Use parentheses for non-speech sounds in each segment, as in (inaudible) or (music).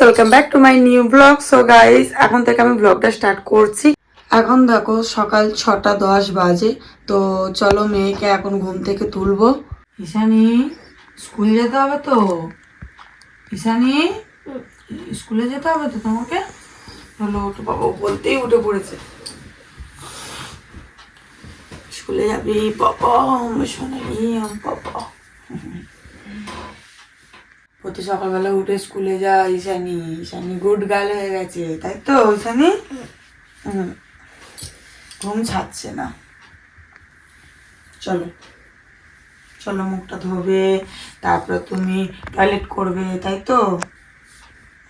Welcome back to my new blog so guys এখন থেকে আমি ব্লগটা স্টার্ট করছি। এখন দেখো, সকাল ছটা দশ বাজে। তো চলো মেয়েকে এখন ঘুম থেকে তুলবো। ঈশানি, স্কুলে যেতে হবে তো? ঈশানি, স্কুলে যেতে হবে তো তোমাকে? চলো ওঠো বাবা বলতেই উঠে পড়েছে। স্কুলে যাবি, বাবা আমার বাবা। প্রতি সকালবেলা উঠে স্কুলে যা ঈশানি ঈশানি গুড গার্ল হয়ে গেছে, তাই তো ঈশানি হুম। ঘুম ছাড়ছে না। চলো। চলো, মুখটা ধোবে, তারপর তুমি টয়লেট করবে, তাই তো?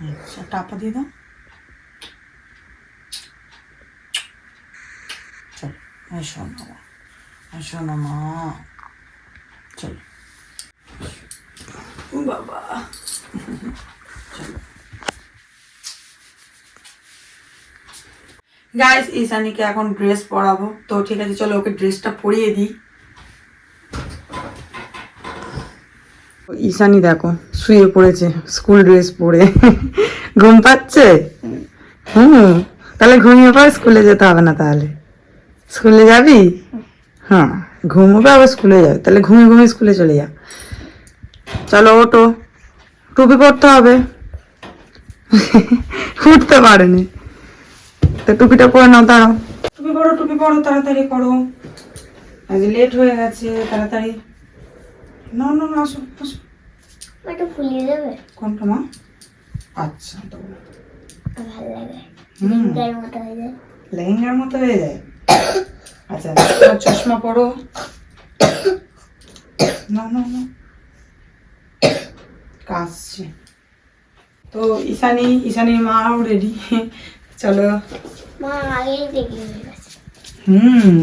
আচ্ছা টাপা দিয়ে দাও। চলো, এসো না মা, এসো না মা। চলো। বাবা গাইস ঈশানীকে এখন ড্রেস পরাবো। তো ঠিক আছে চলো ওকে ড্রেসটা পরিয়ে দিই। ঈশানী দেখো শুয়ে পড়েছে স্কুল ড্রেস পরে। (laughs) ঘুম পাচ্ছে? হুম তাহলে ঘুমিয়ে পর স্কুলে যেতে হবে না তাহলে। স্কুলে যাবি? হ্যাঁ ঘুমোবে আবার স্কুলে যাবে। তাহলে ঘুমিয়ে ঘুমিয়ে স্কুলে চলে যা। চলো ওটো টুপি পরতে হবে। উঠতে পারেনি। তো টুপিটা পরে নাও দাঁড়াও। টুপি পরো টুপি পরো তাড়াতাড়ি করো। আজ লেট হয়ে গেছে তাড়াতাড়ি। না না না আসো আসো। একটু ফুলিয়ে দেবে কোনটা মা? আচ্ছা তো। ভালো লাগে। মতো হয়ে যায়। লেহেঙ্গার মতো হয়ে যায়। আচ্ছা চশমা পরো। না না না। কাশছে তো ঈশানি ঈশানির মাও রেডি চলো। মা হুম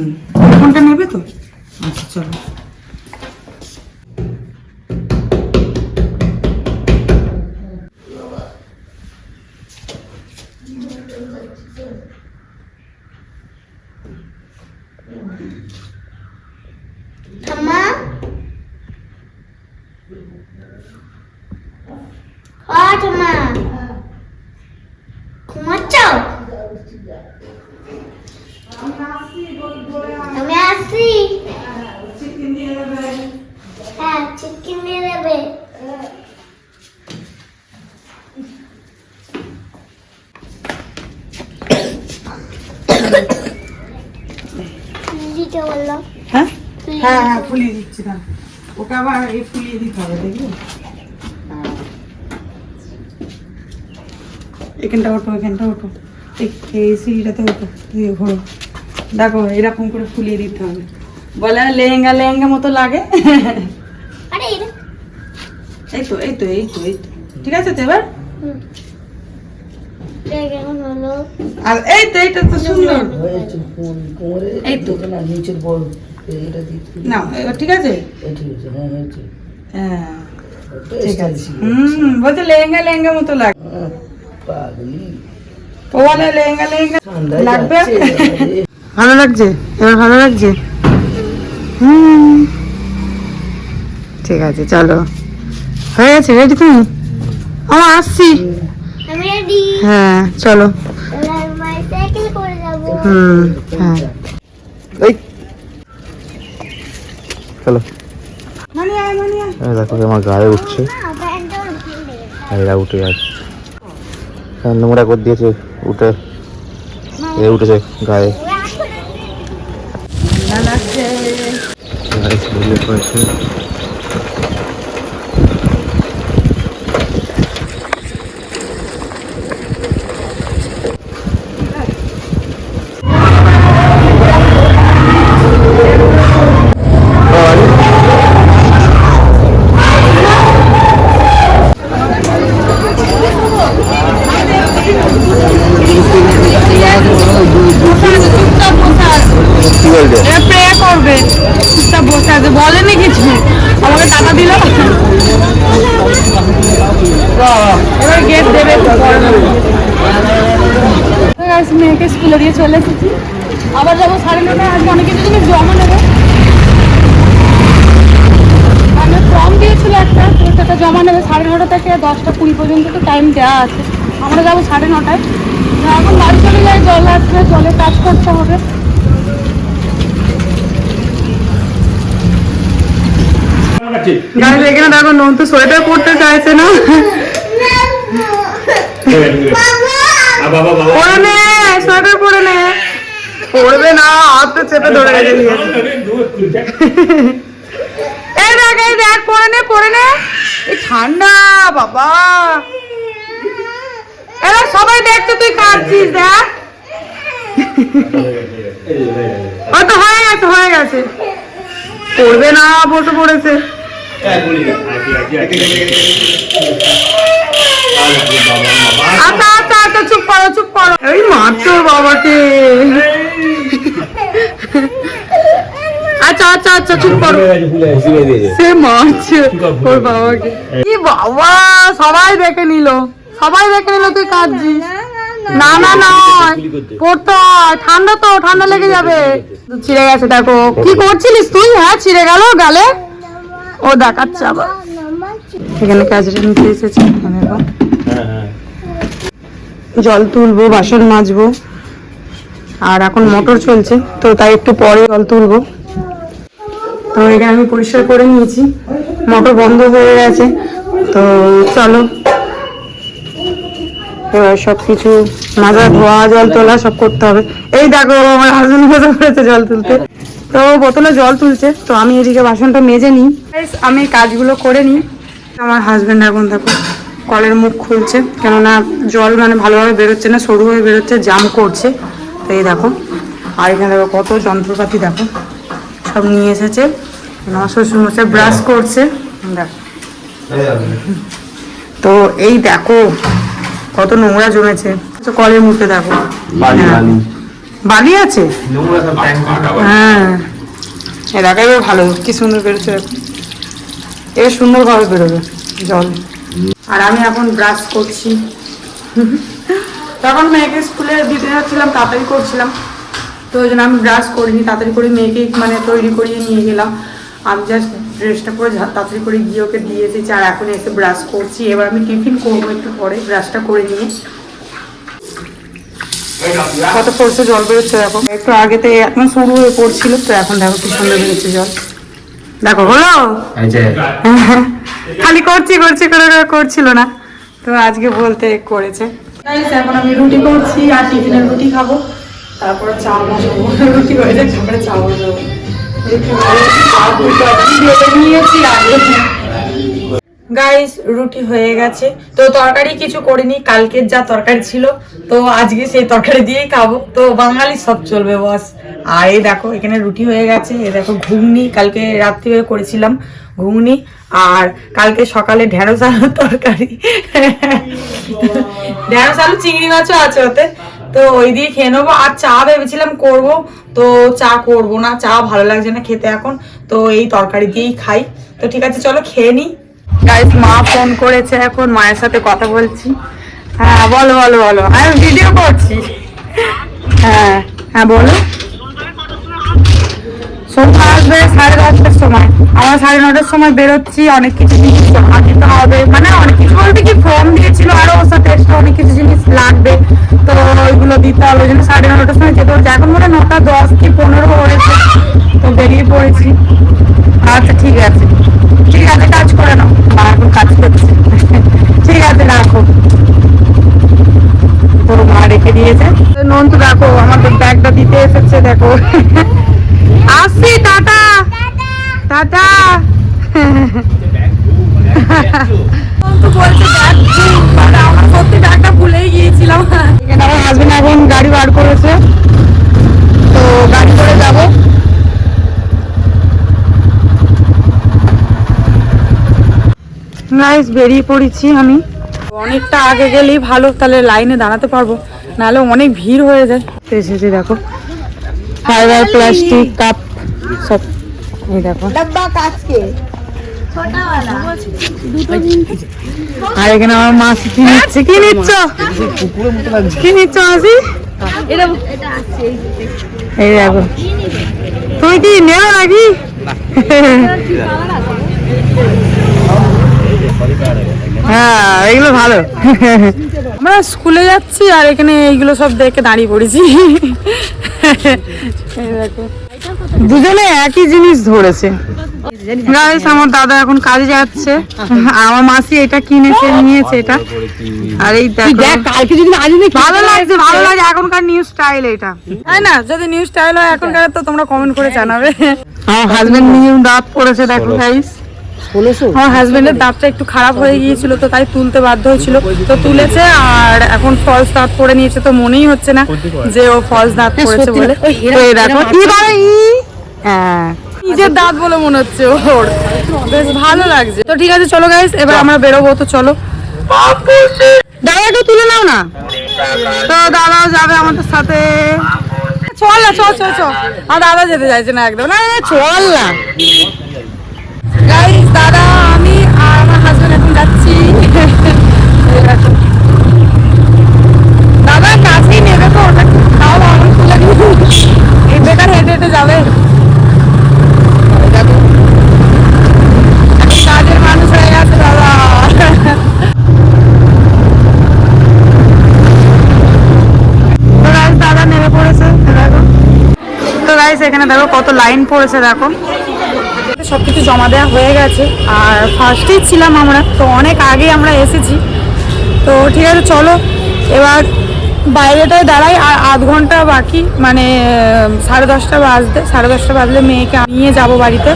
ফোনটা নেবে তো? আচ্ছা চলো। ঠাম্মা ও ঠাম্মা ঘুমাচ্ছ আমি আসছি হ্যাঁ চিকেন দিয়ে দেবে দিতে বলল হ্যাঁ? হ্যাঁ হ্যাঁ ফুলিয়ে দিচ্ছি না। ওকে আবার এই ফুলিয়ে দিতে হবে দেখবি? হ্যাঁ। এখানটা ওঠো এখানটা ওঠো। এই সিঁড়িটাতে ওঠো দিয়ে ঘোরো। দেখো এরকম করে ফুলিয়ে দিতে হবে। বলে লেহেঙ্গা লেহেঙ্গা মতো লাগে? এই তো এই তো এই তো এই তো। ঠিক আছে তো এবার হুম এটা কেমন হলো আর এই তো এইটা তো সুন্দর। এই তো। না নিচের বড় এটা না ঠিক আছে? ঠিক আছে হ্যাঁ হয়েছে হ্যাঁ ঠিক আছে। হুম বলছে লেহেঙ্গা লেহেঙ্গা মতো লাগে পাগলি ও বলে লেহেঙ্গা লেহেঙ্গা ঠান্ডায় লাগবে? ভালো লাগছে? এবার ভালো লাগছে? হুম। ঠিক আছে চলো। হয়ে গেছে রেডি তুমি? আমার আসছি। হ্যাঁ চলো। হুম হ্যাঁ। এই। চলো। দেখো আমার গায়ে উঠছে। এরা উঠে যাচ্ছে হ্যাঁ, নোংরা করে দিয়েছে উঠে। এ উঠেছে গায়ে। না লাগছে গায়ে ছেলে হয়েছে কি বলছে এবার প্রে করবে, চুপচাপ বসে আছে, বলেনি কিছু? আমাকে টাকা দিল? এবার গেট দেবে মেয়েকে স্কুলে দিয়ে চলে এসেছি। আবার যাব সাড়ে নটায়, আজকে অনেক কিছু জিনিস জমা নেব। আমি ফর্ম দিয়েছিল একটা সেটা জমা নেবে সাড়ে নটা থেকে দশটা কুড়ি পর্যন্ত তো টাইম দেওয়া আছে। আমরা যাব সাড়ে নটায়। এখন চলে কাজ করতে হবে। নন্তু সোয়েটার পরতে চাইছে না। পরে নে সোয়েটার পরে নে। না চেপে ধরে এই এই পরে নে পরে নে। ঠান্ডা, বাবা। এরা সবাই দেখছে, তুই কাঁদছিস, দেখ। হয়ে গেছে হয়ে গেছে। পড়বে না, বসে পড়েছে। আচ্ছা আচ্ছা আচ্ছা চুপ করো চুপ করো। এই বাবাকে। আচ্ছা আচ্ছা আচ্ছা চুপ করো। সে বাবাকে। কি বাবা, সবাই দেখে নিল। সবাই দেখে নিল তুই কাঁদছিস। না না নয় পড়তে ঠান্ডা তো, ঠান্ডা লেগে যাবে। ছিঁড়ে গেছে, দেখো। কি করছিলিস তুই? হ্যাঁ ছিঁড়ে গেল গালে? ও দেখাচ্ছে আবার। এখানে কাজটা নিতে এসেছে। জল তুলবো, বাসন মাজবো। আর এখন মোটর চলছে, তো তাই একটু পরে জল তুলবো। তো এখানে আমি পরিষ্কার করে নিয়েছি। মোটর বন্ধ হয়ে গেছে। তো চলো সব কিছু মাজা ধোয়া জল তোলা সব করতে হবে। এই দেখো আমার হাজবেন্ড বসে পড়েছে জল তুলতে। তো বোতলে জল তুলছে তো আমি এদিকে বাসনটা মেজে নিই। আমি কাজগুলো করে নিই। আমার হাজবেন্ড এখন দেখো কলের মুখ খুলছে কেননা জল মানে ভালোভাবে বেরোচ্ছে না সরু হয়ে বেরোচ্ছে জাম করছে। তো এই দেখো আর এখানে দেখো কত যন্ত্রপাতি দেখো। সব নিয়ে এসেছে আমার শ্বশুর মশাই ব্রাশ করছে। দেখো। তো এই দেখো কত নোংরা জমেছে। তো কলের মুখে দেখো। বালি আছে? হ্যাঁ। এ দেখো এবার ভালো কি সুন্দর বেরোচ্ছে এবার সুন্দরভাবে বেরোবে জল। আর আমি এখন ব্রাশ করছি। তখন মেয়েকে স্কুলে দিতে যাচ্ছিলাম তাড়াতাড়ি করছিলাম। তো ওই জন্য আমি ব্রাশ করিনি তাড়াতাড়ি করে মেয়েকে মানে তৈরি করিয়ে নিয়ে গেলাম। আমি জাস্ট ড্রেসটা পরে তাড়াতাড়ি করে গিয়ে ওকে দিয়ে এসেছি আর এখন এসে ব্রাশ করছি। এবার আমি টিফিন করব একটু পরে। ব্রাশটা করে নিয়ে। কত পড়ছে জল বেরোচ্ছে দেখো? একটু আগেতে এখন শুরু হয়ে পড়ছিল তো এখন দেখো কি সুন্দর বেরোচ্ছে জল। দেখো হলো? (laughs) খালি করছি করছি করে করে করছিল না। তো আজকে বলতে করেছে। এখন আমি রুটি করছি আর টিফিনের রুটি খাব। তারপরে চা বসাবো রুটি হয়ে তারপরে চা বসাবো গাইস রুটি হয়ে গেছে। তো তরকারি কিছু করিনি, কালকের যা তরকারি ছিল, তো আজকে সেই তরকারি দিয়েই খাব। তো বাঙালি সব চলবে বস আর এই দেখো, এখানে রুটি হয়ে গেছে। এ দেখো, ঘুগনি, কালকে রাত্রিবে করেছিলাম ঘুগনি। আর কালকে সকালে ঢেঁড়স আলুর তরকারি। (laughs) ঢেঁড়স আলু, চিংড়ি মাছও আছে ওতে। তো ওই দিয়ে খেয়ে নেব। আর চা ভেবেছিলাম করব। তো চা করব না, চা ভালো লাগছে না খেতে এখন। তো এই তরকারি দিয়েই খাই। তো ঠিক আছে, চলো খেয়ে নিই গাইস মা ফোন করেছে এখন, মায়ের সাথে কথা বলছি। হ্যাঁ বলো বলো বলো। আমি ভিডিও করছি। হ্যাঁ হ্যাঁ বলো। সোমবার আসবে, সাড়ে দশটার সময়। আমরা সাড়ে নটার সময় বেরোচ্ছি, অনেক কিছু জিনিস জমা দিতে হবে। মানে অনেক কিছু বলতে কি ফর্ম দিয়েছিল আরও ওর সাথে extra অনেক কিছু জিনিস লাগবে। তো ওইগুলো দিতে হবে, ওই জন্য সাড়ে নটার সময় যেতে হচ্ছে। এখন মনে নটা দশ কি পনেরো হয়েছে, তো বেরিয়ে পড়েছি। আচ্ছা ঠিক আছে। ঠিক আছে, কাজ করে নাও। এখন কাজ করছে। ঠিক আছে, রাখো। তোর মা রেখে দিয়েছে। নন্তু দেখো আমাদের ব্যাগটা দিতে এসেছে, দেখো। আসছি টাটা। টাটা। এখন গাড়ি বার করেছে। তো গাড়ি করে যাব। নাইস বেরিয়ে পড়েছি আমি। অনেকটা আগে গেলেই ভালো তাহলে লাইনে দাঁড়াতে পারব। নাহলে অনেক ভিড় হয়ে যায়। এসেছি দেখো। ফাইবার প্লাস্টিক কাপ সব এই দেখো। ডাব্বা আর এখানে আমার কি হ্যাঁ, নিচ্ছে? কি নিচ্ছ? কি নিচ্ছ মাসি? এই দেখো। কি নেও হ্যাঁ এগুলো ভালো। আমরা স্কুলে যাচ্ছি আর এখানে এইগুলো সব দেখে দাঁড়িয়ে পড়েছি। দেখো। দুজনে একই জিনিস ধরেছে। গাইস আমার দাদা এখন কাজে যাচ্ছে। আমার মাসি এটা কিনেছে নিয়েছে এটা। আর এই দেখো। কালকে যদি ভালো লাগছে ভালো লাগে। এখনকার নিউ স্টাইল এটা। তাই না যদি নিউ স্টাইল হয় এখনকার তো তোমরা কমেন্ট করে জানাবে। আমার হাজবেন্ড নিউ দাঁত পড়েছে দেখো গাইস আমার হাজবেন্ডের দাঁতটা একটু খারাপ হয়ে গিয়েছিল তো তাই তুলতে বাধ্য হয়েছিল। তো তুলেছে আর এখন ফলস দাঁত পরে নিয়েছে তো মনেই হচ্ছে না যে ও ফলস দাঁত পড়েছে বলে। দেখো কি বলে হ্যাঁ। নিজের দাঁত বলে মনে হচ্ছে ওর। বেশ ভালো লাগছে। তো ঠিক আছে চলো গাইস এবার আমরা বেরোবো তো চলো। দাদা একটু তুলে নাও না। তো দাদাও যাবে আমাদের সাথে। চল না চল চল চল। আর দাদা যেতে চাইছে না একদম। না, চল না গাইস দাদা আমি আর আমার হাজবেন্ড এখন যাচ্ছি এই দেখো। দাদা কাছেই নেবে তো ওটা তাও আমার তুলে দিবি এই বেকার হেঁটে হেঁটে যাবে এই দেখো। এখন কাজের মানুষ হয়ে গেছে দাদা তো guys, দাদা নেমে পড়েছে এই দেখো তো গাইস এখানে দেখো কত লাইন পড়েছে, দেখো। সবকিছু জমা দেওয়া হয়ে গেছে। আর ফার্স্টেই ছিলাম আমরা, তো অনেক আগে আমরা এসেছি। তো ঠিক আছে, চলো। এবার বাইরেটায় দাঁড়াই, আর আধ ঘণ্টা বাকি মানে সাড়ে দশটা বাজতে, সাড়ে দশটা বাজলে মেয়েকে নিয়ে যাব বাড়িতে।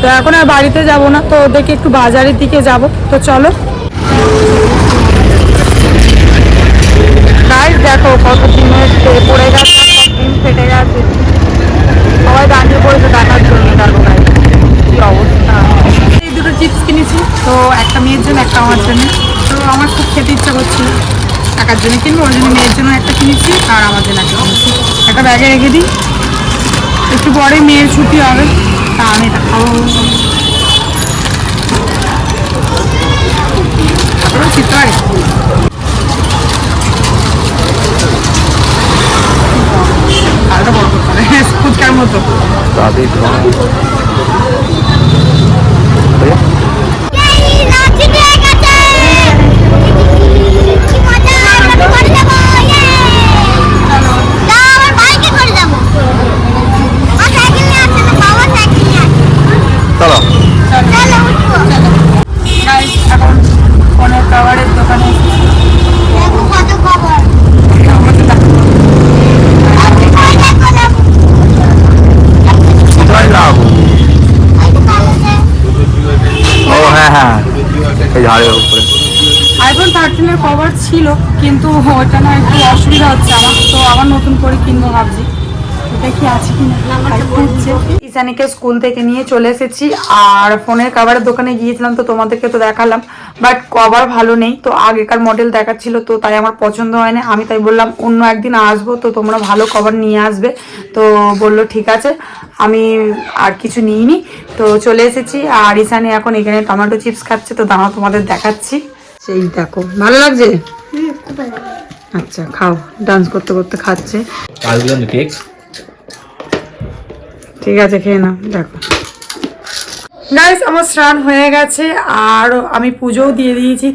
তো এখন আর বাড়িতে যাব না, তো ওদেরকে একটু বাজারের দিকে যাব। তো চলো। দেখো কত ট্রে পড়ে গেছে আর সব ডিম ফেটে গেছে সবাই দাঁড়িয়ে পড়েছে দেখার জন্য দেখো guys, কি অবস্থা এই দুটো চিপস কিনেছি তো একটা মেয়ের জন্য একটা আমার জন্য তো আমার খুব খেতে ইচ্ছা করছিল টাকার জন্য কিনবো ওই জন্য মেয়ের জন্য একটা কিনেছি আর আমার জন্য একটা কিনেছি একটা ব্যাগে রেখে দিই। একটু পরে মেয়ের ছুটি হবে, তা আমি খাব তারপরে চিত্র আর একটু। আলাদা বড় করতে হবে ফুচকার মতো। ঝাড়ের উপরে। আইফোন থার্টিনের কভার ছিল কিন্তু ওটা না একটু অসুবিধা হচ্ছে আমার তো আবার নতুন করে কিনবো ভাবছি। দেখি আছে কি ইসানিকে স্কুল থেকে নিয়ে চলে এসেছি আর ফোনের কভারের দোকানে গিয়েছিলাম তো তোমাদেরকে তো দেখালাম বাট কভার ভালো নেই তো আগেকার মডেল দেখাচ্ছিল তো তাই আমার পছন্দ হয় না আমি তাই বললাম অন্য একদিন আসব তো তোমরা ভালো কভার নিয়ে আসবে। তো বলল ঠিক আছে। আমি আর কিছু নিইনি তো চলে এসেছি। আর ইসানি এখন এখানে টমেটো চিপস খাচ্ছে তো দাঁড়াও তোমাদের দেখাচ্ছি। সেই দেখো ভালো লাগছে? আচ্ছা খাও ডান্স করতে করতে খাচ্ছে। ঠিক আছে খেয়ে নাও দেখো। গাইস আমার স্নান হয়ে গেছে আর আমি পুজোও দিয়ে দিয়েছি।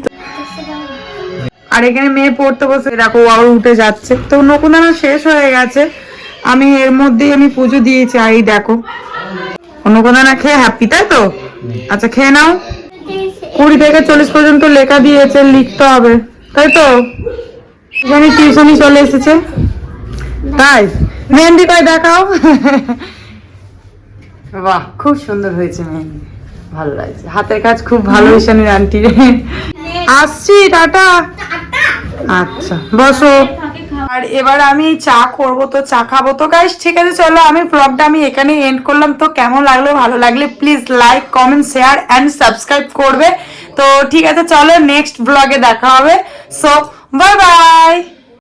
আর এখানে মেয়ে পড়তে বসে দেখো আবার উঠে যাচ্ছে। তো নকুদানা শেষ হয়ে গেছে। আমি এর মধ্যেই আমি পুজো দিয়েছি আর এই দেখো। নকুদানা খেয়ে হ্যাপি তাই তো? আচ্ছা খেয়ে নাও। কুড়ি থেকে চল্লিশ পর্যন্ত লেখা দিয়েছে লিখতে হবে তাই তো? এখানে টিউশনই চলে এসেছে। তাই? মেহেন্দি কয় দেখাও। (laughs) বাহ, খুব সুন্দর হয়েছে মেহেন্দি ভালো লাগছে। হাতের কাজ খুব ভালো ঈশানীর আন্টির আসছি, টাটা। আচ্ছা বসো। আর এবার আমি চা করব, তো চা খাব। তো গাইস ঠিক আছে, চলো, আমি ব্লগটা আমি এখানে এন্ড করলাম। তো কেমন লাগল, ভালো লাগলে please like comment share and subscribe করবে। তো ঠিক আছে, চলো নেক্সট ব্লগে দেখা হবে। So bye bye